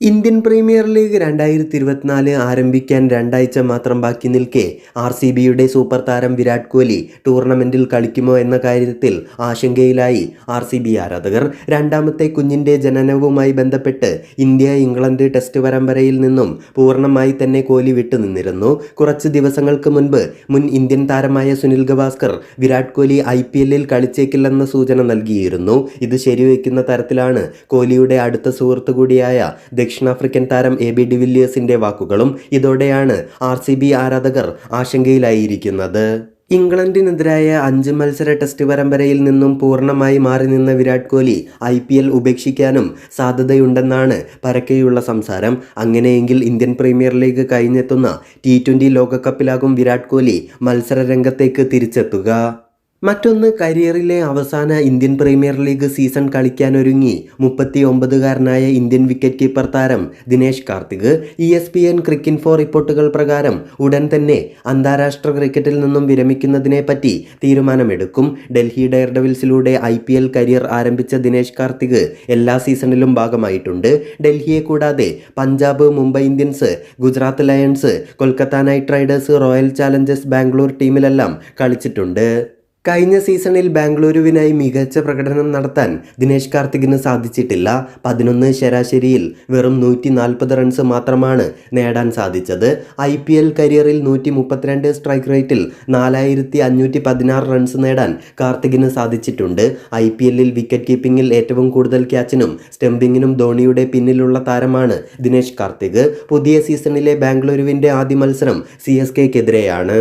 Indian premier league രണ്ടായിരത്തി ഇരുപത്തിനാല് ആരംഭിക്കാൻ രണ്ടാഴ്ച മാത്രം ബാക്കി നിൽക്കെ ആർ സി ബിയുടെ സൂപ്പർ താരം വിരാട് കോഹ്ലി ടൂർണമെന്റിൽ കളിക്കുമോ എന്ന കാര്യത്തിൽ ആശങ്കയിലായി ആർ സി ബി ആരാധകർ. രണ്ടാമത്തെ കുഞ്ഞിന്റെ ജനനവുമായി ബന്ധപ്പെട്ട് ഇന്ത്യ ഇംഗ്ലണ്ട് ടെസ്റ്റ് പരമ്പരയിൽ നിന്നും പൂർണമായി തന്നെ കോഹ്ലി വിട്ടുനിന്നിരുന്നു. കുറച്ച് ദിവസങ്ങൾക്ക് മുൻപ് മുൻ ഇന്ത്യൻ താരമായ സുനിൽ ഗവാസ്കർ വിരാട് കോഹ്ലി ഐ പി എല്ലിൽ കളിച്ചേക്കില്ലെന്ന സൂചന നൽകിയിരുന്നു. ഇത് ശരിവയ്ക്കുന്ന തരത്തിലാണ് കോഹ്ലിയുടെ അടുത്ത സുഹൃത്തു കൂടിയായ ദക്ഷിണാഫ്രിക്കൻ താരം എ ബി ഡിവില്ലിയേഴ്സിന്റെ വാക്കുകളും ഇതോടെയാണ് ആർ സി ബി ആരാധകർ ആശങ്കയിലായിരിക്കുന്നത്. ഇംഗ്ലണ്ടിനെതിരായ അഞ്ച് മത്സര ടെസ്റ്റ് പരമ്പരയിൽ നിന്നും പൂർണമായി മാറി നിന്ന Virat Kohli I P L ഉപേക്ഷിക്കാനും സാധ്യതയുണ്ടെന്നാണ് പരക്കെയുള്ള സംസാരം. അങ്ങനെയെങ്കിൽ ഇന്ത്യൻ പ്രീമിയർ ലീഗ് കഴിഞ്ഞെത്തുന്ന ടി ട്വന്റി ലോകകപ്പിലാകും വിരാട് കോഹ്ലി മത്സര രംഗത്തേക്ക് തിരിച്ചെത്തുക. മറ്റൊന്ന് കരിയറിലെ അവസാന ഇന്ത്യൻ പ്രീമിയർ ലീഗ് സീസൺ കളിക്കാനൊരുങ്ങി. മുപ്പത്തി ഒമ്പതുകാരനായ ഇന്ത്യൻ വിക്കറ്റ് കീപ്പർ താരം Dinesh Karthik E S P N cricinfo റിപ്പോർട്ടുകൾ പ്രകാരം ഉടൻ തന്നെ അന്താരാഷ്ട്ര ക്രിക്കറ്റിൽ നിന്നും വിരമിക്കുന്നതിനെപ്പറ്റി തീരുമാനമെടുക്കും. ഡൽഹി ഡയർഡവിൽസിലൂടെ ഐ പി എൽ കരിയർ ആരംഭിച്ച ദിനേശ് കാർത്തിക് എല്ലാ സീസണിലും ഭാഗമായിട്ടുണ്ട്. ഡൽഹിയെ കൂടാതെ Punjab Mumbai Indians Gujarat lions Kolkata knight riders royal challengers Bangalore ടീമിലെല്ലാം കളിച്ചിട്ടുണ്ട്. കഴിഞ്ഞ സീസണിൽ ബാംഗ്ലൂരുവിനായി മികച്ച പ്രകടനം നടത്താൻ ദിനേശ് കാർത്തികിന് സാധിച്ചിട്ടില്ല. പതിനൊന്ന് ശരാശരിയിൽ വെറും നൂറ്റി നാൽപ്പത് റൺസ് മാത്രമാണ് നേടാൻ സാധിച്ചത്. ഐ പി എൽ കരിയറിൽ നൂറ്റി മുപ്പത്തിരണ്ട് സ്ട്രൈക്ക് റേറ്റിൽ നാലായിരത്തി അഞ്ഞൂറ്റി പതിനാറ് റൺസ് നേടാൻ കാർത്തികിന് സാധിച്ചിട്ടുണ്ട്. ഐ പി എല്ലിൽ വിക്കറ്റ് കീപ്പിംഗിൽ ഏറ്റവും കൂടുതൽ ക്യാച്ചിനും സ്റ്റംപിങ്ങിനും ധോണിയുടെ പിന്നിലുള്ള താരമാണ് ദിനേശ് കാർത്തിക്. പുതിയ സീസണിലെ ബാംഗ്ലൂരുവിന്റെ ആദ്യ മത്സരം സി എസ് കെക്കെതിരെയാണ്.